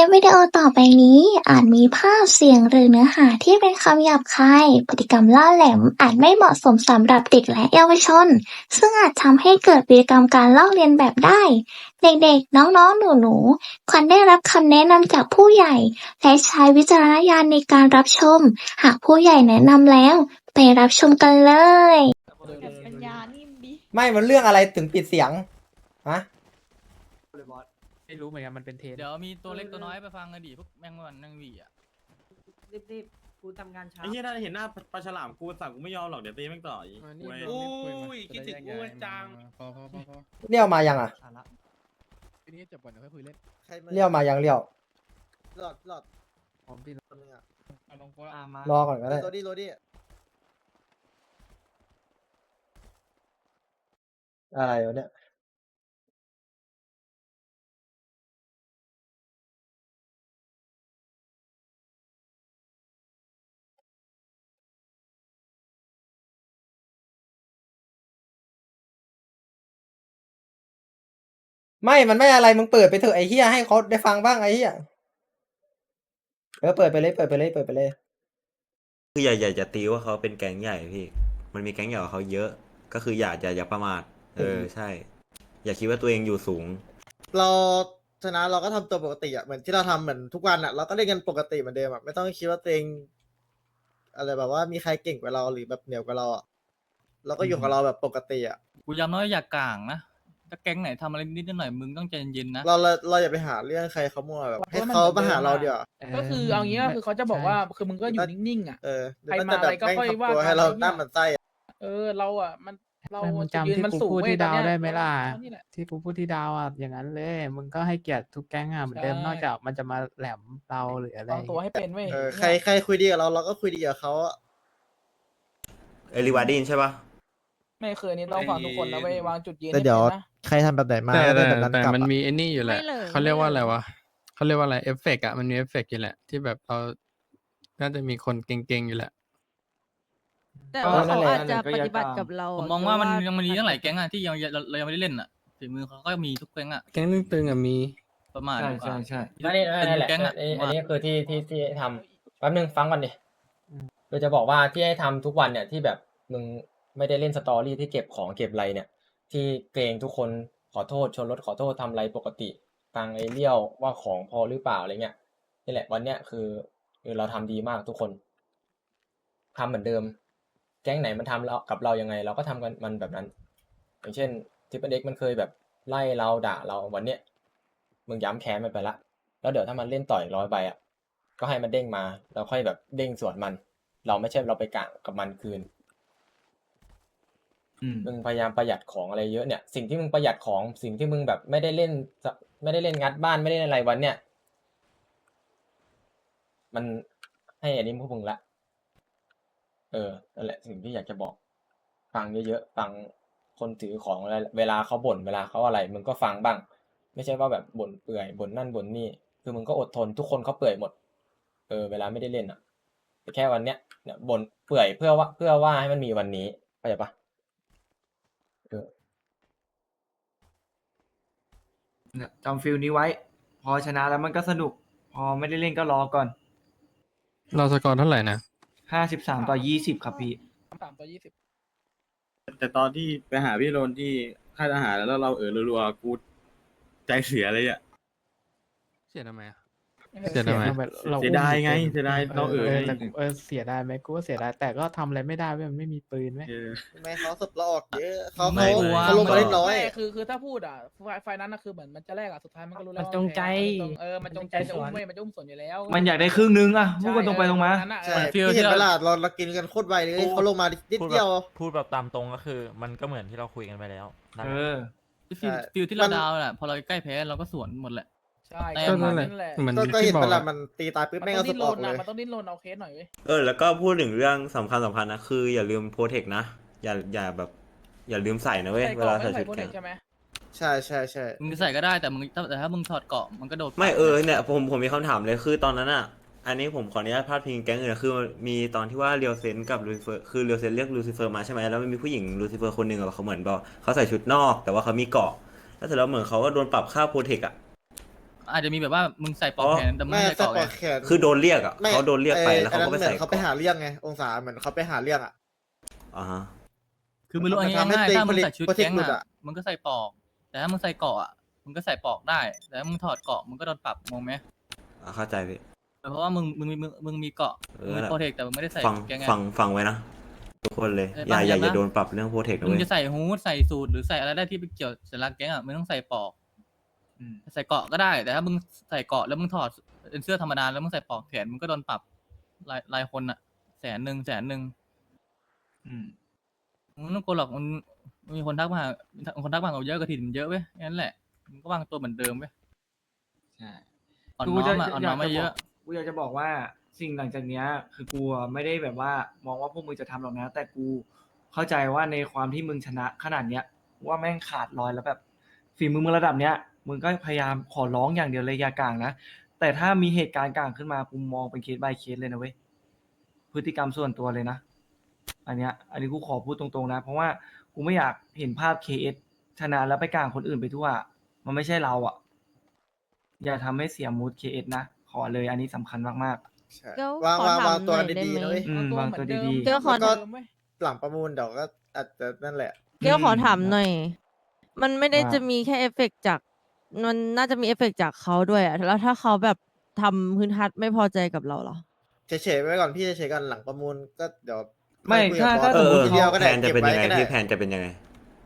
ลิปวิดีโอต่อไปนี้ อาจมีภาพเสียงหรือเนื้อหาที่เป็นคำหยาบคาย พฤติกรรมล่าแหลมอาจไม่เหมาะสมสำหรับเด็กและเยาวชน ซึ่งอาจทำให้เกิดพฤติกรรมการลอกเลียนแบบได้ เด็กๆ น้องๆ หนูๆ ควรได้รับคำแนะนำจากผู้ใหญ่ และใช้วิจารณญาณในการรับชม หากผู้ใหญ่แนะนำแล้ว ไปรับชมกันเลย แบบปัญญานิ่มดิ ไม่ มันเรื่องอะไรถึงปิดเสียง ฮะ ไม่รู้เหมือนกันมันเป็นเทสเดี๋ยวมีตัวเล็กตัวน้อยไปฟังกันดิพวกแมงวันแมงหวีอะรีบๆกูทำงานเช้าไอ้เหี้ยถ้าเห็นหน้าปลาฉลามกูสั่งกูไม่ยอมหรอกเดี๋ยวตีแม่งต่อยนี่เว้ยโอ้ยคิดถึงกูจังพอพอพอพอเลี้ยวมายังอะทีนี้จบก่อนเดี๋ยวค่อยคุยเล่นเลี้ยวมายังเลี้ยวหลอดหลอดพร้อมที่คนนึงอะเอาลงโพสต์อ่ามารอก่อนก็ได้โรดี้โรดี้อะไรวะเนี่ย ไม่ มันไม่อะไร มึงเปิดไปเถอะไอ้เหี้ยให้เขาได้ฟังบ้างไอ้เหี้ยเออเปิดไปเลย เปิดไปเลย เปิดไปเลย คืออย่าอย่าจะตีว่าเขาเป็นแก๊งใหญ่พี่ มันมีแก๊งใหญ่กว่าเขาเยอะ ก็คืออย่าอย่าอย่าประมาท เออใช่ อย่าคิดว่าตัวเองอยู่สูง เราชนะเราก็ทำตัวปกติอะเหมือนที่เราทำเหมือนทุกวันอะเราก็เล่นกันปกติเหมือนเดิมอะไม่ต้องคิดว่าตัวเองอะไรแบบว่ามีใครเก่งกว่าเราหรือแบบเหนียวกว่าเราอะเราก็อยู่ของเราแบบปกติอะ กูย้ำว่าอย่ากลางนะ ถ้าแก๊งไหนทำอะไรนิดหน่อยมึงต้องใจเย็นๆนะเราเราเราอย่าไปหาเรื่องใครเขามั่วแบบให้เขามาหาเราเดียวาก็คือเอางี้ก็คือเขาจะบอกว่าคือมึงก็อยู่นิ่งๆอะ เออเดี๋ยวใครมันมาจะแบบอะไรก็แม่งค่อยทำว่าตัวกันให้เราไอ้เหี้ยหน้ามันไส้อะเออเราอะมันเราไม่มึงจุดยืนจำที่มันกูสูงพูดเว้ยที่ตอดานวเนี้ยได้ไหมล่ะเออนี่แหละที่กูพูดที่ดาวอะอย่างนั้นเลย มึงก็ให้เกียรติทุกแก๊งอะเหมือนเดิมใช่นอกจากมันจะมาแหลมเราหรืออะไรวางตัวให้เป็นเว้ยเออใครใครคุยดีกับเราเราก็คุยดีกับเขาอะเอลิวาดินใช่ปะไม่เคยนี่ต้องฟังทุกคนนะเว้ยวางจุดยืนแต่ให้เดี๋ยวเป็นนะ ใครทำแบบไหนมาแต่ก็ได้แต่แบบนั้นแต่กลับมันอะมีไอ้นี่อยู่แหละไม่เลยเขาเรียกว่าอะไรไม่เลยวะเขาเรียกว่าอะไรเอฟเฟกต์อะมันมีเอฟเฟกต์อยู่แหละ ที่แบบเราน่าจะมีคนเก่งๆอยู่แหละ แต่ก็ว่านั่เขานแหละอาจจะปฏิบัติกับเราผมมองว่ามันหรืยังมีตั้งหลายแก๊งอะที่ยังเราเรายังไม่ได้เล่นอะฝีมือเขาก็มีทุกแก๊งอะแก๊งตึงๆอะมี ประมาณใช่ว่าใช่ใช่ไม่ได้ไม่ได้แหละอันนี้อันนี้คือที่ที่ที่ทำแป๊บนึงฟังก่อนดิคือจะบอกว่าที่ให้ทำทุกวันเนี่ยที่แบบมึงไม่ได้เล่นสตอรี่ที่เก็บของเก็บอะไรเนี่ย ที่เกรงทุกคนขอโทษชนรถขอโทษทำอะไรปกติฟังไอเลี้ยวว่าของพอหรือเปล่าอะไรเงี้ยนี่แหละวันเนี้ยคือคือเราทำดีมากทุกคนทำเหมือนเดิม แก๊งไหนมันทำเรากับเรายังไง เราก็ทำกันมันแบบนั้น อย่างเช่นทิปเด็กมันเคยแบบไล่เราด่าเราวันเนี้ยมึงย้ำแค้นมันไปละ แล้วเดี๋ยวถ้ามันเล่นต่อยร้อยใบอะก็ให้มันเด้งมาแล้วค่อยแบบเด้งสวนมัน เราไม่ใช่เราไปกะกับมันคืน มึงพยายามประหยัดของอะไรเยอะเนี่ย สิ่งที่มึงประหยัดของสิ่งที่มึงแบบไม่ได้เล่น ไม่ได้เล่นงัดบ้านไม่ได้เล่นอะไรวันเนี่ย มันให้อันนี้พวกมึงละ เออนั่นแหละสิ่งที่อยากจะบอก ฟังเยอะๆฟังคนถือของอะไรเวลาเขาบ่นเวลาเขาอะไร มึงก็ฟังบ้าง ไม่ใช่ว่าแบบบ่นเปื่อยบ่นนั่นบ่นนี่ คือมึงก็อดทนทุกคนเขาเปื่อยหมด เออ เวลาไม่ได้เล่นอะแต่แค่วันเนี้ยเนี่ยบ่นเปื่อยเพื่อว่า เพื่อว่าให้มันมีวันนี้เข้าใจปะเออ เนี่ยจำฟิลนี้ไว้ พอชนะแล้วมันก็สนุก พอไม่ได้เล่นก็รอก่อนเราสกอร์เท่าไหร่นะ ห้าสิบสามต่อยี่สิบครับพี่ สามต่อยี่สิบแต่ตอนที่ไปหาพี่โรนที่ค่ายทหารแล้วเราเออรัวๆกูใจเสียเลยอะ เสียทำไมอะ เสียทำไมเสียดายไงเสียดายเราเออไงแต่เออเสียดายไหมกูว่าเสียดายแต่ก็ทำอะไรไม่ได้เว้ยมันไม่มีปืนไหมเออไม่เขาสบเราออกเยอะเขาไม่ เขากลัว เขาลงมาเล่นน้อย ไม่คือคือถ้าพูดอะไฟไฟนั้นนะคือเหมือนมันจะแรกอะสุดท้ายมันก็รู้แล้วมันว่าจงใจมันเออมันจงใจจะอุ้มเว้ยมันจะอุ้มสวนอยู่แล้วมันอยากได้ครึ่งนึงอะพูดกันตรงไปตรงมา ใช่เออใช่ฟิลพี่เห็นที่เวเราลาเราเรากินกันโคตรไวเลยเขาลงมานิดเดียวพูดแบบตามตรงก็คือ มันก็เหมือนที่เราคุยกันไปแล้วนั่นเอแหละอฟิลใช่ฟิลที่เรามัน ดาวแหละพอเราใกล้แพ้เราก็สวนหมดแหละ ใช่แต่ก็ปนั่ระนมาณแหละนั้นแหละ เหมือนก็ก็ที่เห็นบอกเวลาอะมันตีตายปุ๊บมันแม่งต้ก็องสดิ้นปรอร์นกเลนะย มันต้องดิ้นรนเอาเคสหน่อยเว้ยเออแล้วก็พูดถึงเรื่องสำคัญสำคัญนะคืออย่าลืมโปรเทคนะ อย่าอย่าแบบ อย่าลืมใส่นะเว้ยใส่เวเกาะลาไม่ใส่ใส่ชุดโปรเทแข่คงใช่ไหมใช่ใช่ใช่มึงใส่ก็ได้แต่มึงแต่ถ้ามึงถอดเกาะมันก็โดดไม่เออเนี่ยผมผมมีคำถามเลยคือตอนนั้นอะ อันนี้ผมขออนุญาตพาดพิงแก๊งอื่นนะคือมีตอนที่ว่าเรียวเซนกับลูซิเฟอร์คือเรียวเซนเรียกลูซิเฟอร์มาใช่ไหมแล้วมันมีผู้หญิงลูซิเฟอร์คนหนึ่งอะเขาเหมือนบอกเขาใส่ชุดนอก แต่ว่าเขามีเกาะแล้วเสร็จแล้วเหมือนเขาก็โดนปรับค่าโปรเทคอะ อาจจะมีแบบว่ามึงใส่ปลอกอ๋อแขนแต่มึงไม่ไม่ใส่ใส่เกาะปลไงอกแขนคือโดนเรียกอะไม่เขาโดนเรียกไปแล้วอ้เขาก็ไปอันนั้นใส่เหมือนเขาไปเกาะหาเรื่องไง องศาเหมือนเขาไปหาเรื่องอะ อ่าฮะคือมึงรู้มันง่ายทำให้ง่ายตัวเองถ้ามึงใส่ชุดโปรเทคแก๊งหลุดอะอะมึงก็ใส่ปลอก แต่ถ้ามึงใส่เกาะอะมึงก็ใส่ปลอกได้ แต่ถ้ามึงถอดเกาะมึงก็โดนปรับงงไหมอะเข้าใจพี่เพราะว่ามึงมึงมีมึงมึงมีเกาะเอมึองมีโปรเทคแต่มึงไม่ได้ใส่ฟังชุดแก๊งไง ฟังฟังไว้นะทุกคนเลยเอออย่าฟังอย่านะอย่าโดนปรับเรื่องโปรเทคนะมึงเว้ยจะใส่ฮูดใส่สูทหรือใส่อะไรได้ที่เป็นเกี่ยวสัญลักษณ์แก๊งอะมึงต้องใส่ปลอก อืมใส่เกาะก็ได้แต่ถ้ามึงใส่เกาะแล้วมึงถอดเป็นเสื้อธรรมดาแล้วมึงใส่ปลอกแขนมึงก็โดนปรับรายรายคนอะแสนหนึ่งแสนหนึ่งอืมมึงไม่ต้องกลัวหรอกมันมันมีคนทักมาหาคนทักมาเราเยอะกระถิ่นเยอะเว้ยงั้นแหละมึงก็วางตัวเหมือนเดิมเว้ยใช่ อ่อนคืน้อจะมอะอ่อนน้อมยากไม่จะเยบอะกกูอยากจะบอกว่าสิ่งหลังจากเนี้ย คือกูอะไม่ได้แบบว่ามองว่าพวกมึงจะทำหรอกนะ แต่กูเข้าใจว่าในความที่มึงชนะขนาดเนี้ยว่าแม่งขาดลอยแล้วแบบฝีมือมึงระดับเนี้ย มึงก็พยายามขอร้องอย่างเดียวเลยอย่ากลางนะ แต่ถ้ามีเหตุการณ์กลางขึ้นมากูมองเป็นเคส by เคสเลยนะเว้ย พฤติกรรมส่วนตัวเลยนะ อันเนี้ย อันนี้กูขอพูดตรงๆนะ เพราะว่ากูไม่อยากเห็นภาพเคสชนะแล้วไปกลางคนอื่นไปทั่ว มันไม่ใช่เราอะ อย่าทำให้เสียมูดเคสนะ ขอเลยอันนี้สำคัญมาก ใช่ก็วางขอวางถามวางตัวหน่อยดีได้ไหม ๆนะเว้ย อืมเอวางตัวดีๆ เดี๋ยวขอ แล้วก็เดิมเว้ยหลังประมูลเดี๋ยวก็อาจจะนั่นแหละเดี๋ยวขอถามอืมหน่อย มันไม่ได้ว่า จะมีแค่เอฟเฟกต์จาก มันน่าจะมีเอฟเฟกต์จากเขาด้วยอะแล้วถ้าเขาแบบทำพื้นทัดไม่พอใจกับเราเหรอ เฉยๆไว้ก่อนพี่เฉยๆกันหลังประมูลก็เดี๋ยวไม่ค่อยคุยกับถ้าบอสถ้า เออทีเดียวก็แผได้นจะเก็บเป็นไว้ยังไงก็ได้พี่แผนจะเป็นยังไง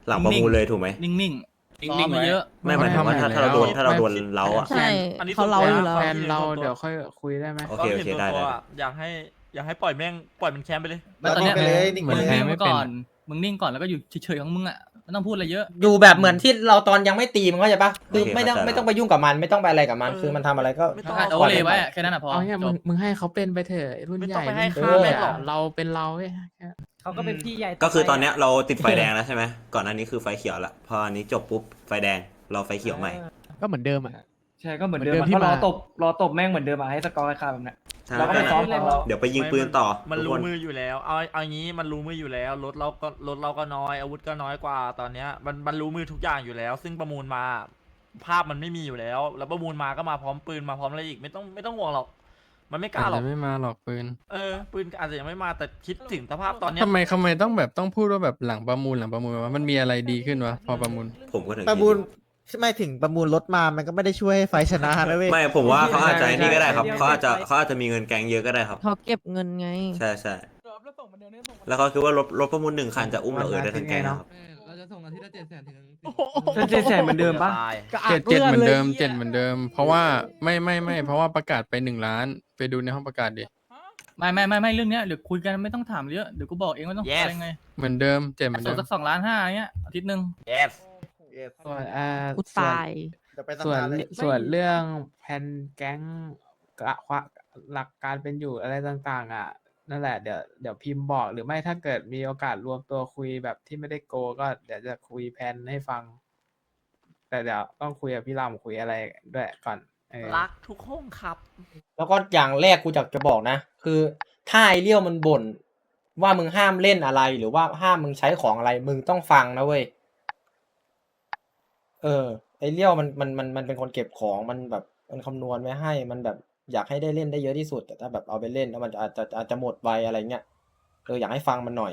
หลังประมูลเลยถูกไหมนิ่งๆนิ่ซ้องมๆมาไว้เยอะ ไม่หมายถึงว่าถ้าถ้าเราโดนถ้าเราโดนเล้าอะ ใช่อันนี้เขาส่วนเราตัวอยู่แล้ว แฟแฟนนเราเดี๋ยวค่อยคุยได้ไหม โอเคโอเคได้ได้ อยากให้ อยากให้ปล่อยแม่งปล่อยมันแคมป์ไปเลย แล้วตอนเนี้ยนิ่งไปเลยนิ่งเหมืไปอนเลย แพ้นิ่งไม่ไว้เป็น ก่อน มึงนิ่งก่อนแล้วก็อยู่เฉยๆของมึงอะ ไม่ต้องพูดอะไรเยอะ อยู่แบบเหมือนที่เราตอนยังไม่ตีมันเข้าใจปะคือโอเคไม่ต้องเข้าใจ ไม่ต้องไปยุ่งกับมันไม่ต้องไปอะไรกับมัน เออคือมันทำอะไรก็ไม่ต้องโอเลไว้อะแค่นั้นอะพอเอาเนี่ยจมึบงมึงให้เขาเป็นไปเถอะรุ่นไม่ใหต้อญ่งไปให้รุ่นค่าโตแม่งอะหรอก เราเป็นเราเว้ยเขาก็เป็นพี่ใหญ่ก็คือตอนเนี้ยเราติดไฟแดงแล้วใช่ไหมก่อนหน้านี้คือไฟเขียวละพออันนี้จบปุ๊บไฟแดงเราไฟเขียวใหม่ ก็เหมือนเดิมอะๆใช่ก็เหมือนเดิมเหมือนเดิมอะที่ก็รอมา ตบรอตบแม่งเหมือนเดิมอะให้สกอร์ราคาแบบเนี้ย ใช่เราก็ไปซ้อมของเราเดี๋ยวไปยิงปืนต่อมันทุกรู้คนมืออยู่แล้ว เอาเอางี้มันรู้มืออยู่แล้ว รถเราก็รถเราก็น้อย อาวุธก็น้อยกว่าตอนเนี้ย มันมันรู้มือทุกอย่างอยู่แล้ว ซึ่งประมูลมา ภาพมันไม่มีอยู่แล้ว แล้วประมูลมาก็มาพร้อมปืนมาพร้อมอะไรอีกไม่ต้องไม่ต้องห่วงหรอก มันไม่กล้าอาจหรอกจะไม่มาหรอกปืนเออ ปืนอาจจะยังไม่มาแต่คิดถึงสภาพตอนเนี้ย ทำไมทำไมต้องแบบต้องพูดว่าแบบหลังประมูลหลังประมูลวะมันมีอะไรดีขึ้นวะพอประมูลผมก็ถึงประมูล ไม่ถึงประมูลรถมา มันก็ไม่ได้ช่วยให้ไฟชนะนะเว้ย ไม่ผมว่าเขาอาจจะใช่นี่ก็ได้ครับใช่เขาอาจจะเขาอาจจะมีเงินแก๊งเยอะก็ได้ครับ เขาเก็บเงินไง ใช่ใช่แล้วส่งมาเดี๋ยวนี้ส่งมาแล้วเขาคิดว่ารถรถประมูลหนึ่งคันจะอุ้มเราเออได้ทั้งแก๊งนะครับเราจะส่งอาทิตย์ละเจ็ดแสนถึงเจ็ดแสนเหมือนเดิมปะตายเจ็ดเจ็ดเหมือนเดิมเจ็ดเหมือนเดิม เพราะว่าไม่ไม่ไม่เพราะว่าประกาศไปหนึ่งล้าน ไปดูในห้องประกาศดิไม่ไม่ไม่ไม่เรื่องเนี้ยเดี๋ยวคุยกันไม่ต้องถามเยอะเดี๋ยวกูบอกเองว่าต้อง Yes อะไรไงเหมือนเดิมเจ็ดเหมือนส่เดิงมสักสองล้านห้าเงี้ยอาทิตย์หนึ่ง yes ส่วนอ่ากูตายเดี๋ยวไปส่วนทำงานเลยส่วนเรื่องแผนแก๊งกะควะหลักการเป็นอยู่อะไรต่างๆ อะ นั่นแหละเดี๋ยวเดี๋ยวพิมพ์บอกหรือไม่ถ้าเกิดมีโอกาสรวมตัวคุยแบบที่ไม่ได้โกก็เดี๋ยวจะคุยแผนให้ฟัง แต่เดี๋ยวต้องคุยกับพี่ลำคุยอะไรด้วยก่อนเออ รักทุกห้องครับ แล้วก็อย่างแรกกูจะจะบอกนะ คือถ้าไอเลี้ยวมันบ่นว่ามึงห้ามเล่นอะไรหรือว่าห้ามมึงใช้ของอะไรมึงต้องฟังนะเว้ย เออ ไอเลี้ยวมันมันมันมันเป็นคนเก็บของมันแบบมันคำนวณไว้ให้ มันแบบอยากให้ได้เล่นได้เยอะที่สุด แต่ถ้าแบบเอาไปเล่นแล้วมันอาจจะอาจจะหมดไวอะไรเงี้ยเอออยากให้ฟังมันหน่อย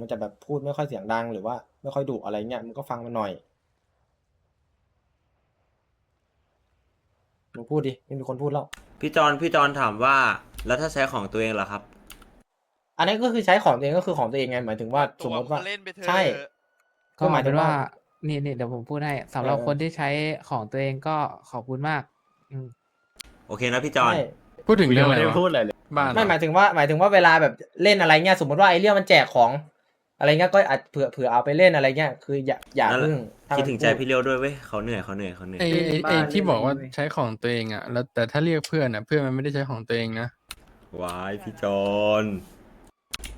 มันจะแบบพูดไม่ค่อยเสียงดังหรือว่าไม่ค่อยดุอะไรเงี้ยมึงก็ฟังมันหน่อยมึงพูดดิไม่มีคนพูดแล้วพี่จอนพี่จอนถามว่า แล้วถ้าใช้ของตัวเองล่ะครับ อันนี้ก็คือใช้ของตัวเองก็คือของตัวเองไงหมายถึงว่าสมมติว่าเล่นไปเถอะ ใช่ ก็หมายถึงว่า นี่นี่เดี๋ยวผมพูดให้สำหรับเออ คนที่ใช้ของตัวเองก็ขอบคุณมาก อืม โอเคนะพี่จอนใช่พูดถึงเรื่องอะไรไม่วะได้พูดอะไรเลยบ้านเหรอไม่หมายถึงว่าหมายถึงว่าเวลาแบบเล่นอะไรเงี้ยสมมติว่าไอเรียมันแจกของ อะไรเงี้ยก็อาจเผื่อเผื่อเอาไปเล่นอะไรเงี้ยคืออย่าอย่านั่นแหละพึ่งถ้าคิดมันถึงใจพูดพี่เลี้ยวด้วยเว้ยเขาเหนื่อยเขาเหนื่อยเขาเหนื่อยไอไอไอที่บอกว่าใช้ของตัวเองอะ แล้วแต่ถ้าเรียกเพื่อนอะเพื่อนมันไม่ได้ใช้ของตัวเองนะ วายพี่จอน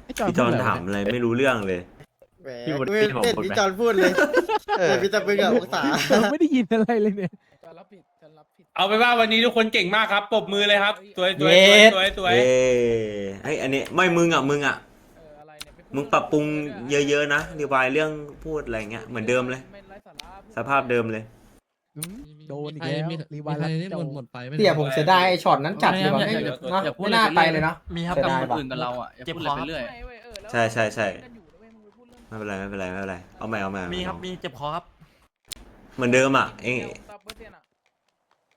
พี่จอนถามอะไรไม่รู้เรื่องเลย แหมพี่วุฒิไม่ผมเห็นพูดพี่ไหมจอนพูดเลยเออพี่จะเป็นกับองศาไม่ได้ยินอะไรเลยเนี่ย จะรับผิดจะรับผิดเอาไปนว่าวันนี้ทุกคนเก่งมากครับปรบมือเลยครับสวยสวยเย็ดสวยสวยเอ้ไอยอันนี้ไม่มึงอะมึงอะ เอออะไรเนี่ยไพูดมึงปรับปรุงเยอะๆนะรีวายเรื่องพูดอะไรเงี้ยเหมือนเดิมเลย ไไร้สาระพูด สภาพเดิมเลย โดนอีกแล้วรีวายแล้วโจเสียผมเสียดายไอ้ช็อตนั้นจัดเลยว่ะอย่าอย่าเนาะอย่าพูดไม่น่าไปเลยเนาะ มีครับเสียกับดายคนว่ะอื่นกับเราอะอย่าเจ็บพูดคอะไรอไปเรื่อย ใช่ใช่ใช่ ไม่เป็นไรไม่เป็นไรไม่เป็นไรเอาใหม่เอาใหม่มีครับมีเจ็บคอครับ เหมือนเดิมอะเอง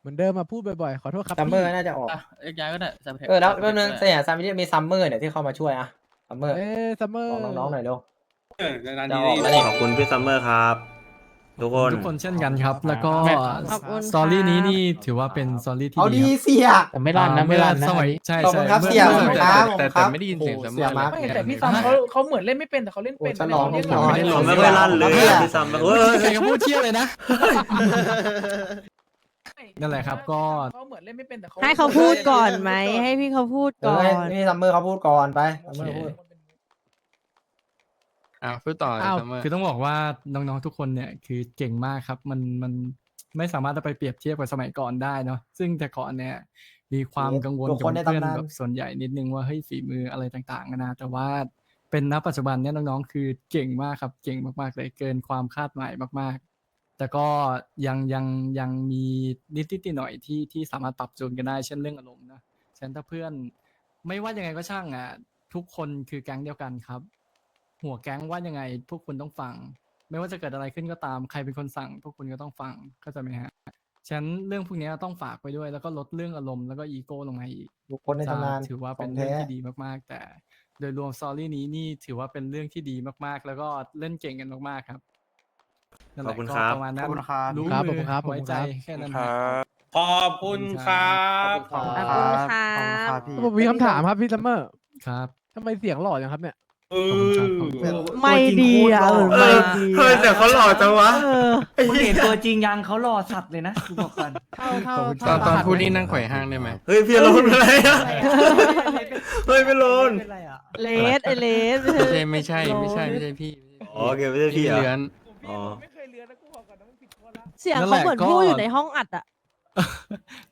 เหมือนเดิมมาพูดบ่อยๆ ขอโทษครับซัมเมอร์พี่น่าจะออก อะเอ็กย้ายก็ได้ใส่ไปถะเออแล้วใส่แล้วไปนึงถะเสียซัมเมอร์มีซัมเมอร์เนี่ยที่เข้ามาช่วยอะซัมเมอร์เอ้ซัมเมอร์บอกน้องๆหน่อยเร็ว เออนานจะๆออกทีแล้วนี่ขอบคุณพี่ซัมเมอร์ครับ ทุกคน ทุกคนเช่นกันครับ แล้วก็ขอบคุณสตอรี่ค่ะนี้นี่ถือว่าเป็นสตอรี่ที่เอาดีดีครับเสีย แต่ไม่รันนะไม่รันนะสมัยใช่ขอบคุใช่ณครับมื่เสี่ยมื่ขอบคุณแต่ครับแต่ขอบคุณครับแต่ไม่ได้ยินเสียงโอ้ซัมเสี่เมอยร์มาร์คไม่เลยแต่พี่ซัมเขาเขาเหมือนเล่นไม่เป็นแต่เขาเล่นเป็นโอ้ฉลองนะฉลองเล่นผมไม่ค่อยลั่นเลยอะพี่ซัมเฮ้ยใครก็พูดเที่ยเลยนะ นั่นแหละครับก็ เขาเหมือนเล่นไม่เป็นแต่เขา ให้เขาพูดก่อนไหม ให้พี่เขาพูดเอก่ออน ให้นี่ซัมเมอร์เขาพูดก่อนไปซัมเมอร์พูด อ่าพูดต่ออ้าวซัมเมอร์คือต้องบอกว่าน้องๆทุกคนเนี่ยคือเก่งมากครับ มันมันไม่สามารถจะไปเปรียบเทียบกับสมัยก่อนได้เนาะซึ่งแต่ก่อนเนี่ย มีความกังวลตัวกับคนในเพื่อนตำนานแบบส่วนใหญ่นิดนึงว่าเฮ้ยฝีมืออะไรต่างๆนานาแต่ว่าเป็นณปัจจุบันเนี่ยน้องๆ คือเก่งมากครับ เก่งมากๆเลยเกินความคาดหมายมากๆ แต่ก็ยังยังยังมีนิดๆหน่อยๆที่ที่สามารถปรับจูนกันได้ เช่นเรื่องอารมณ์นะฉะนันถ้าเพื่อนไม่ว่ายังไงก็ช่างอะทุกคนคือแก๊งเดียวกันครับ หัวแก๊งว่ายังไง พวกคุณต้องฟัง ไม่ว่าจะเกิดอะไรขึ้นก็ตามใครเป็นคนสั่ง พวกคุณก็ต้องฟังเข้าใจไหมฮะฉะนั้นเรื่องพวกนี้ต้องฝากไปด้วย แล้วก็ลดเรื่องอารมณ์แล้วก็อีโก้ลงมาอีกบุคคลในตำนานจะถือว่าเป็นของเรื่องแท้ที่ดีมากๆ แต่ โดยรวมสตอรี่นี้นี่ถือว่าเป็นเรื่องที่ดีมากๆ แล้วก็เล่นเก่งกันมากๆครับนั่นแหขอละบคุณก็ครับประมาณนั้นขอบคุณครับ รู้ครับมืขอบคุณครับไว้ใจขอบคุณครับแค่นั้นคฮะรับ ขอบคุณครับขอบคุณค่ะผมมีคำถามครับพี่ซัมเมอร์ครับทำไมเสียงหล่อจังครับเนี่ย เอขอบอคุณครับขอบคุณครับไม่ดีอะเหมือนเอไม่อดีเฮ้ยแต่เขาหล่อจังวะเออมึงเห็นตัวจริงยังเขาหล่อสัตว์เลยนะกูบอกก่อนเท่าเท่าตอนตอนเท่าพูดนี่นั่งไขว่ห้างได้ไหมเฮ้ยพี่โรนอะไรอะเฮ้ยพี่โรนเลสไอเลสไม่ใช่ไม่ใช่ไม่ใช่ไม่ใช่พี่อ๋อโอเคไม่ใช่พี่พี่เหรเลืออนอ๋อไม่เคยเรียนนะกูบอกก่อนนะมึงผิดคนละเสียงนั่นแหเขาละเหมือนก็พูดอยู่ในห้องอัดอะ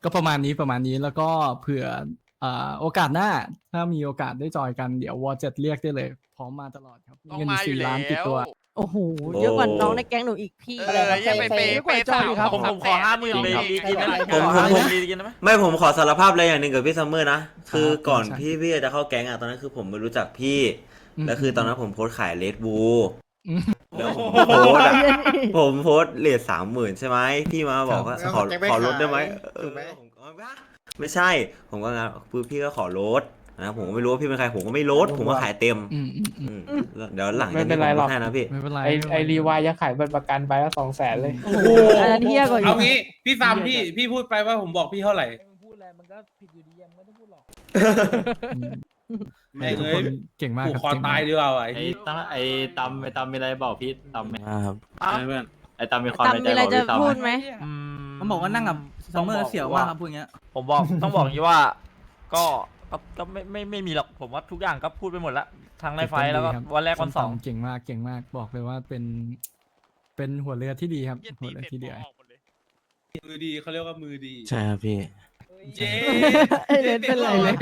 ก็ประมาณนี้ประมาณนี้แล้วก็เผื่อ อ่าโอกาสหน้าถ้ามีโอกาสได้จอยกันเดี๋ยววอเจ็ดเรียกได้เลย พร้อมมาตลอดครับเงินสี่ล้านติดตัว โอ้โหเยอะกว่าน้องในแก๊งหนูอีกพี่ เออยังไปเปย์เปย์สาวผมผมขอห้าหมื่นเลยดีกินนะผมขอผมห้าหผมื่มนดีกินได้ไหมไม่ผมขอสารภาพอะไรอย่างหนึ่งกับพี่ซัมเมอร์นะ คือครับก่อนใช่ พี่พี่จะเข้าแก๊งอะตอนนั้นคือผมไม่รู้จักพี่อืมแล้วคือตอนนั้นผมโพสต์ขายเลดบูอืม แล้วผมโพสต์อะผมโพสต์เลทสามหมื่นใช่ไหมพี่มาบอกว่าครับขอแก๊งไม่ขอลดได้ไหมขายเอถูอกไหมผมก็ว่า ไม่ใช่ ผมก็งานคือพี่ก็ขอลดนะผมก็ไม่รู้ว่าพี่เป็นใครผมก็ไม่ลดผมก็ขายเต็มอืมอืมอืมอืมแล้วเดี๋ยวหลังไม่จากเป็นไรผมหรลอกดให้นะพี่ ไม่เป็นไรไอม่เป็นไอรีวายยังขายบัตรประกันไปแล้วสองแสนเลย โอ้โหอันนั้นเฮี้ยกว่าอยู่เอางี้ พี่ซัมพี่พี่พูดไปว่าผมบอกพี่เท่าไหร่มึงพูดอะไรมันก็ผิดอยู่ดีอะมึงไม่ต้องพูดหรอก อืมแม่งทุกเอ้คยนเก่งมากผูกครับคอเก่งมากตายดีกว่าไอ้ไอ้ที่ตั้มไอ้ตำไอ้ตำมีอะไรบอกพี่ตำไหมอ้าวเพื่อนไอ้ตำมีความตามในใจมีอะไรบอกจะพี่ตำพูไหมดไหม อืม มันบอกว่านั่งกับ ซัมเมอร์เสียวมากครับพูดอย่างเงี้ย ผมบอก ต้องบอกอย่างนี้ว่า ก็ก็ก็ไม่ไม่ไม่มีหรอกผมว่าทุกอย่างก็พูดไปหมดละทั้งในไฟล์แล้วก็ดีครับวันแรกวันสอง เก่งมากเก่งมากบอกเลยว่าเป็น เป็นหัวเรือที่ดีครับ หัวเรือที่ดี มือดีเขาเรียกว่ามือดี ใช่ครับพี่ เย้ไอ้เลสเป็นไรเลย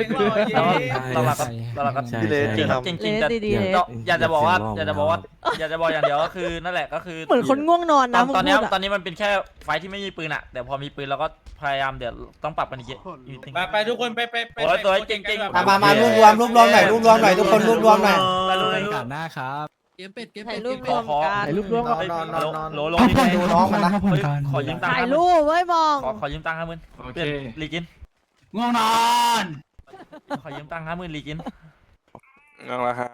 แล้วก็ใช่เราเราก็ใช่เราก็ใช่เก่งครับใช่เก่งจริงแต่เลสดีๆเลยก็อยากจะบอกว่าออยากยากจะบอกว่าเสียงร้องอยากจะบอกอย่างเดียวก็คือนั่นแหละก็คือเหมือนคนง่วงนอนตอนะนมึงตอนเนี้พูยดอะตอนนี้มันเป็นแค่ไฟล์ที่ไม่มีปืนอะแต่พอมีปืนเราก็พยายามเดี๋ยวต้องปรับกันอีกเยอะอยู่จริงไปไปทุกคนไปไปไปโอ้ยตัวไปเก่งๆแบบมามา มารวบรวมรวบรวมหน่อยรวบรวมหน่อยทุกคนรวบรวมหน่อย ไปรู้ในไปรู้โอกาสหน้าครับ ถ่ายรูปรขอวมขอกัน ถ่ายรูปรวมนอนนอนนอนนอน โหลโหลนี่ไงดูน้องมันนะเฮ้ยขอยืมตังค์ถ่ายห้าหรูมื่นปไว้มอง ขอขอยืมตังค์ห้าหมื่นโอเคเปลี่ยนลีกิน ง่วงนอนขอยืมตังค์ห้าหมื่นลีกิน นั่งแล้วครับ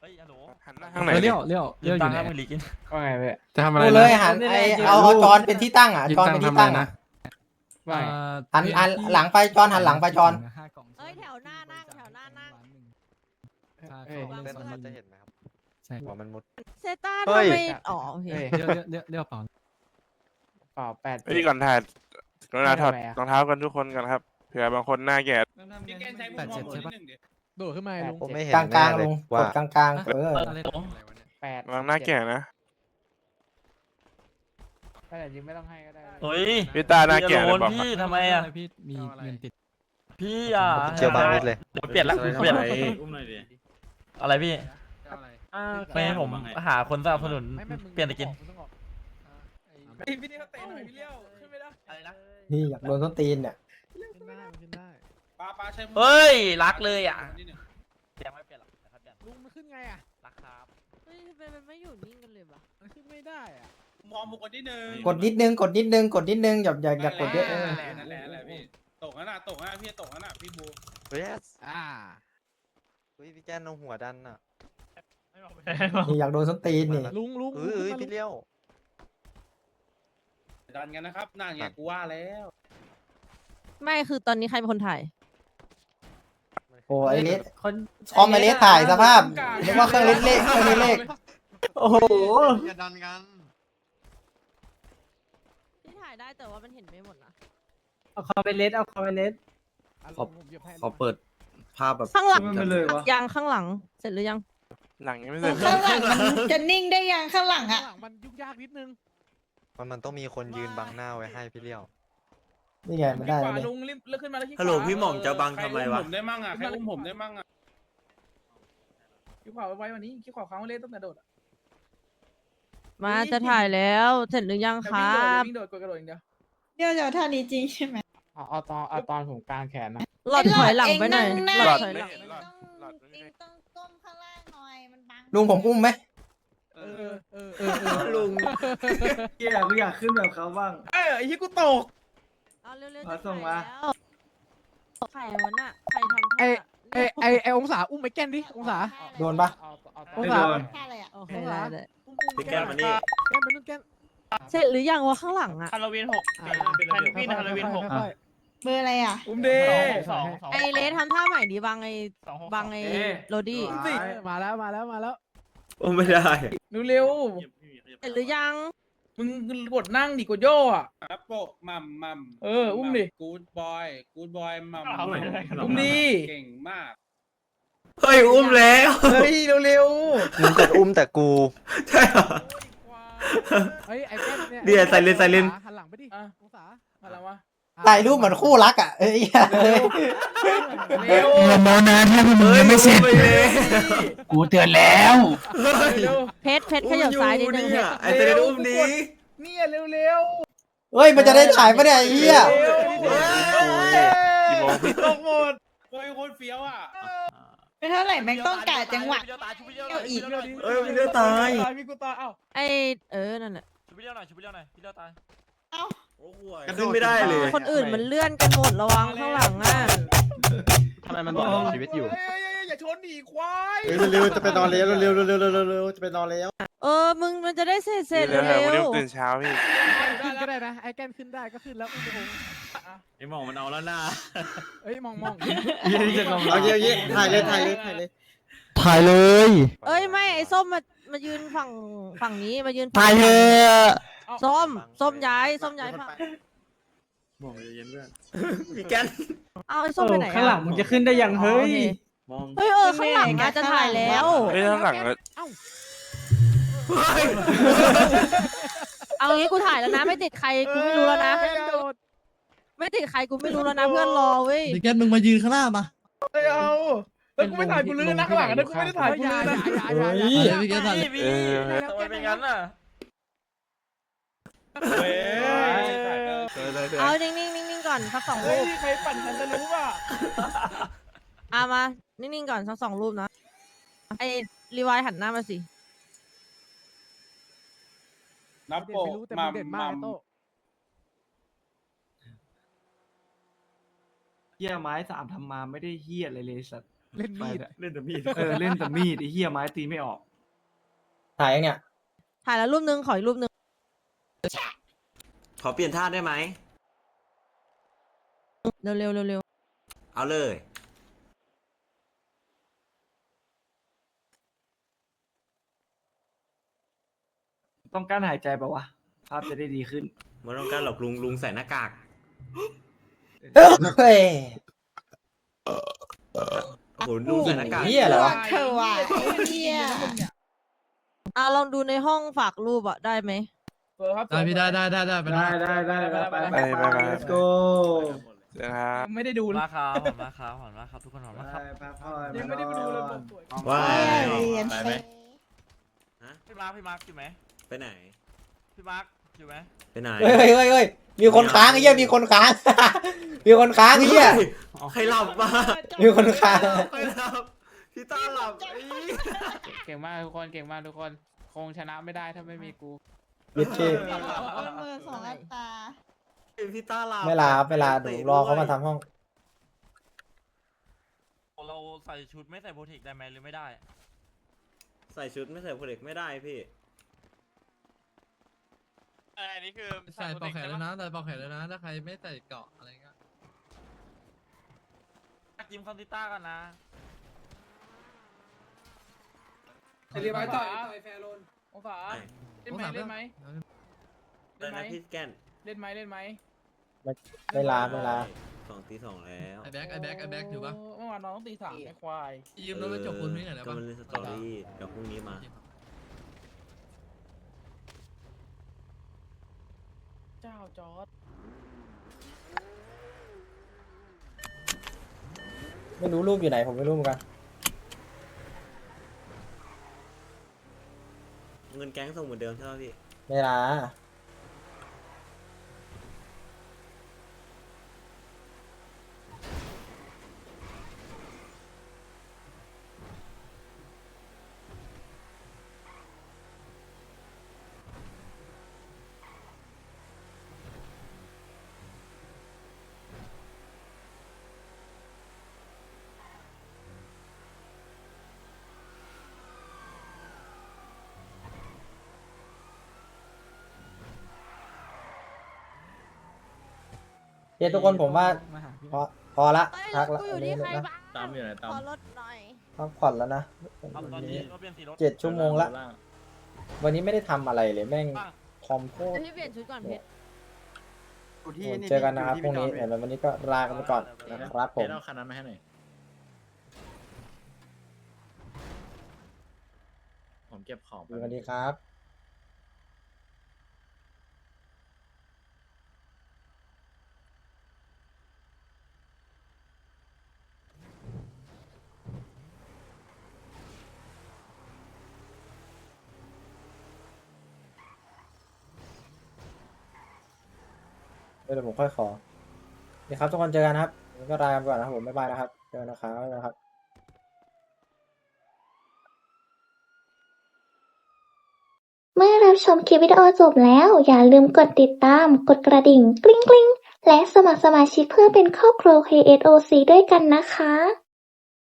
เฮ้ยฮัลโหลหันหน้าข้างไหนเออดิเลี้ยวเลี้ยวยืเลี้ยมวอตังยู่ค์ไหนห้าหมื่นลีกิน ว่าไงเว้ยจะทำอะไรดูเลยนะหันไอเอาเอาจอนเป็นที่ตั้งอะยืมจอนตังเป็นค์ที่ทำอะไรตั้งนะอะว่าไง หันหันหลังไปจอนหันหลังไปจอนห้ากล่องเอ้ยแถวหน้านั่งแถวหน้านั่ง เอ้ยเล่นเขาจะเห็นไหมครับ ใช่หัวมันมุด เซต้าเฮ้ทำย ไมอ๋อโอเคเอ้ยเลี้ยวเลี้ยวเลี้ยวเลี้ยวเปล่าเปล่าแปดเฮ้ยก่อนถ่ายกรุณาถอดทำไมอะ รองเท้ากันทุกคนกันครับเผื่อบางคนหน้าแก่พี่แกนใช้มุมมองผมนิดนึงโดดขึ้นมาลุง ผมไม่เห็นกลางกลางๆแน่ลเยงกว่า ดกลางกลางๆเอออะไรอะไรวะเนี่ยแปดระวังหน้าแก่นะแปดจริงไม่ต้องให้ก็ได้เฮ้ย พี่ตาหน้าแก่โดเลยนบอกพี่ทำไมอะพี่มีเงินติด พี่อะเจียวบางนิดเลย เดี๋ยวเปลี่ยนละเปลี่ยนละอุ้มหน่อยดิอะไรพี่ อะไรไม่ให้ผมหาคนสนับสนุนไม่ไม่มึงเปลี่ยนตะกินมึงต้องออกพี่พี่นี่เขาเตะหน่อยพี่เลี้ยวขึ้นไปอะไรนะนี่อยากโดนส้นตีนเนี่ยป้าป้าใช้เฮ้ยรักเลยอะยังไม่เปลี่ยนหรอกนะครับเปลี่ยนลุงมันขึ้นไงอะรักครับเฮ้ยทำไมมันไม่อยู่นิ่งกันเลยวะมันขึ้นไม่ได้อะมองบุกคนที่หนึ่งกดนิดนึงกดนิดนึงกดนิดนึงอย่าอย่าอย่ากดเยอะเออนั่นแหละนั่นแหละพี่ตกนั่นน่ะตกนั่นน่ะพี่ตกนั่นน่ะพี่บู เฮ้ยอ่าเฮ้ยพี่แกนเอาหัวดันอะ นี่อยากโดนส้นตีนนี่ลุงลุงเฮ้ยเฮ้ยพี่เลี้ยวดันกันนะครับนั่นไงกูว่าแล้วไม่คือตอนนี้ใครเป็นคนถ่าย โอ้ไอเลสคอมไอเลสถ่ายสภาพนึกว่าเครื่องเล่นเลขเครื่องเล่นเลขโอ้โหอย่าดันกันที่ถ่ายได้แต่ว่ามันเห็นไม่หมดนะเอาคอมเมนเลสเอาคอมเมนเลสขอผมหยิบให้ขอเปิดภาพแบบข้างหลังมันไปเลยวะยังข้างหลัง เสร็จหรือยัง หลังยังไม่เสร็จข้างหลังมันจะนิ่งได้ยังข้างหลังข้าอะงหลังมันยุ่งยากนิดนึงมันมันต้องมีคนยืนบังหน้าไว้ให้พี่เลี้ยว นี่ไงมันได้ขแล้ววานี่ลุงรีบเลือกขึ้นมาแล้วที่ฮัลโหลขวาพี่หม่องจะบังทำไมวะ ใครอุ้ผมได้มั่งอะใครอุ้มผมได้มั่งอะคิ้วขวาไว้วันนี้คิ้วขวาค้างไว้เล่นตั้งแต่โดดอะมาจะถ่ายแล้วเสร็จหรือยังคแต่รัวิ่งโดดบ วิ่งโดดกดกระโดดอย่างเดียวเดี๋ยวเดี๋ยวท่านี้จริงใช่ไหมเอาเอาตอนเอาตอนผมกลางแขนนะหลอดถอยหลังไปหน่อยไอ้หหลลออดดถอยหลัง เองต้องเองต้องก้มข้างล่างหน่อยมันบัง ลุงผมอุ้มไหมเออเออเออเออเออลุงเฮียกูอยากขึ้นแบบเขาบ้าง เออไอ้ที่กูตก เอาเร็วๆขอจะส่ถ่างยมาแล้วใครวันน่ะใครทำไอท่าไอไอไอองศาอุ้มไปแกนดิองศา โดนปะเอาเอาไม่องโดศานท่าอะไรอะโอเคได้ได้พี่แกนมานี่ แกนไปนู่นแกนเสร็จหรือยังวะข้างหลังอะ ฮาโลวีนหกอ่า แพนกวินฮาโลวีนหก ค่อย เบอร์อะไรอะอุ้มเดสองสองไอเลสทำท่าใหม่ดีบางไอสองหกบางไอเอ๊ะโรดี้ๆเออมาแล้วมาแล้วมาแล้วโอ้ไม่ได้ดูเร็วเสร็จหรือยัง มึงกดนั่งดิกดโย่อะครับโปะมัมมัมเออ อุ้มดิ กูดบอย กูดบอยมัมอุ้มดิ เก่งมาก เฮ้ย อุ้มแล้ว เฮ้ย เร็วมึงกดอุ้มแต่กู ใช่เหรอเฮ้ยไอแกนเนี่ยเดี๋ยว silent silent หันหลังไปดิๆอะองศาอะไรวะ ถ่ายรูปเหมือนคู่รักอะเอ้ยเร็วโมนาถ้ามึงยังไม่เสร็จเลยกูเตือนแล้ว เร็วเพชรเพชรขยับซ้ายนิดนึงเพชรไอเซเลนอุ้มนี้เนี่ยเร็วเร็วเฮ้ยมันจะได้ถ่ายปะเนี่ยไอ้เหี้ยกี่โมงพี่ตกหมดโอ้ยโคนเฟี้ยวอะไม่เท่าไหร่แม่งต้องกะจังหวะชุบตายชุบไปเลี้ยวหเอาน่อยอีกชุบไปเลี้ยวหน่อยเอ้ยไม่ได้ตายตายพี่กูตายเอ้าไอเออนั่นแหละชุบไปเลี้ยวหน่อยชุบไปเลี้ยวหน่อยพี่เลี้ยวตายเอ้า ขึ้นไม่ได้เลย คนอื่นมันเลื่อนกันหมดระวังข้างหลังอะทำไมมันต่อชีวิตอยู่ เฮ้ยเฮ้ยเฮ้ยอย่าชนดิควายเฮ้ยเร็วๆจะไปนอนแล้วเร็วๆเร็วๆเร็วๆเร็วๆจะไปนอนแล้ว เออมึงมันจะได้เสร็จเสร็จเร็วเร็ๆวันนี้วผมตื่นเช้าพี่ขึ้นก็ได้นะไอแกนขึ้นได้ก็ขึ้นแล้วอุ้มไปองไอ้หมองมันเอาแล้วหน้าเอ้ยมองมองเอาเยอะๆถ่ายเลยถ่ายเลยถ่ายเลยถ่ายเลยๆเอ้ยไม่ไอส้มมามายืนฝั่งฝั่งนี้มายืนฝั่งถ่ายเถอะ ส้มส้มย้ายส้มย้ายฝั่งหมองเย็นๆเพื่อนพี่แกนเอาไอส้มไปไหนอะข้างหลังมึงจะขึ้นได้ยังเฮ้ย มองเฮ้ยเออข้างหลังอาจจะถ่ายแล้วเฮ้ยข้างหลังอะเอางี้กูถ่ายแล้วนะ ไม่ติดใครกูไม่รู้แล้วนะ ไม่ติดใครกูไม่รู้แล้วนะเพื่อนรอเว้ยแกนมึงมายืนข้างหน้ามาเฮ้ยเอาแล้วกูไม่ถ่ายกูลื่นนะข้างหลังนะกูไม่ได้ถ่ายกูลื่นนะอย่าอย่าอย่าพี่แกถ่ายพี่พี่ทำไมเป็นงั้นน่ะ เฮ้ยเอานิ่งๆนิ่งๆก่อนสักสองเฮ้รูยปใครปั่นฉันจะรู้ป่ะเอามา นิ่งๆก่อนสักสองรูปนะ ไอรีวายหันหน้ามาสิ นับเด่นโปะไม่รู้แต่มัมึงมเด่นมากมัมไอ้โต้เฮียไม้สามทำมาไม่ได้เฮียอะไรเลยสัตว์เล่นมีดอะเล่นแต่มีดเออเล่นแต่มีดไอ้เฮียไม้ตีไม่ออก ถ่ายยังเนี่ย ถ่ายแล้วรูปนึง ขออีกรูปนึง ขอเปลี่ยนท่าได้ไหม เร็วๆเร็วเอาเลย ต้องการหายใจปะวะ ภาพจะได้ดีขึ้น ไม่ต้องการหรอกลุงลุงใส่หน้ากาก เฮ้ย โอ้โหลุงใส่หน้ากากเหี้ยอะไรวะเธอว่ะไอ้เหี้ยๆอะลองดูในห้องฝากรูปอะได้ไหม เออครับได้พี่ได้ได้ได้ได้ไปได้ได้ได้ไปไปไปไปไป let's go เดี๋ยวนะครับไม่ได้ดูขอบนะมากครับขอบมากครับขอบมากครับทุกคนขอบไปมากครับพักผ่อนยังไม่ได้ไปดูเลยนอนว่าเรียนไปเฟไหมซพี่มาร์คพี่มาร์คอยู่ไหมไปไหน พี่มาร์คอยู่ไหมไปไหนเฮ้ยเฮ้ยเฮ้ยเฮ้ยมีคนค้างไอ้เหี้ยมีคนค้าง มีคนค้างไอ้เหี้ยใครหลับมามีคนค้างใครหลับพี่ต้าหลับไอ้เก่งมากทุกคนเก่งมากทุกคน คงชนะไม่ได้ถ้าไม่มีกู ยิดชื่อมือสองอัตราพี่ต้าหลับไม่ลาครับไม่ลาเดี๋ยวรอเขามาทำห้อง เราใส่ชุดไม่ใส่โปรเทคได้ไหมหรือไม่ได้ ใส่ชุดไม่ใส่โปรเด็กไม่ได้พี่อันนี้คือใส่ปลอกแขนเลยนะใส่ปลอกแขนเลยนะถ้าใครไม่ใส่เกราะอะไรเงี้ยจิมคอนติต้ากันนะเรียบร้อยต่อยต่อยแฟร์โลน องศาเล่นไหมเล่นไหมแต่นะพี่แกนเล่นไหมเล่นไหมไม่ไม่ลาไม่ลาสองตีสองแล้วไอแบ็กไอแบ็กไอแบ็กถือปะเมื่อวานน้องต้องตีสามไอ้ควายยืมรถไปจบคุณนี่หน่อยได้ก็ปะมันเล่นสตอรี่เดี๋ยวพรุ่งนี้มาเจ้าจอร์ดไม่รู้รูปอยู่ไหนผมไม่รู้เหมือนกัน เงินแก๊งส่งเหมือนเดิมใช่ไหมพี่ ไม่ละ เดี๋ยวทุกคนผมว่าพอพอละพักละอันนี้นะตามอยู่ไหนตามขอลดหน่อยพักผ่อนแล้วนะตอนตอนนี้เราเปลี่ยนสีรถเจ็ดชั่วโมงละ วันนี้ไม่ได้ทำอะไรเลยแม่งคอมโพดพี่เปลี่ยนชุดก่อนเพชรเจอกันนะครับพรุ่งนี้เดี๋ยววันนี้ก็ลากันไปก่อนนะครับผมเอาคันนั้นมาให้หน่อยผมเก็บของสวัสดีครับ ดี๋ยวผมค่อยขอนี่ครับทุกคนเจอกันะครับก็ลากันไปก่อนนะครับผมบ๊ายบายนะครับเจอกันนะครับบ๊ายบายครับเมื่อรับชมคลิปวิดีโอจบแล้ว อย่าลืมกดติดตาม กดกระดิ่ง กริ๊งกริ๊งและสมัครสมาชิกเพื่อเป็นครอบครัว KSOC ด้วยกันนะคะ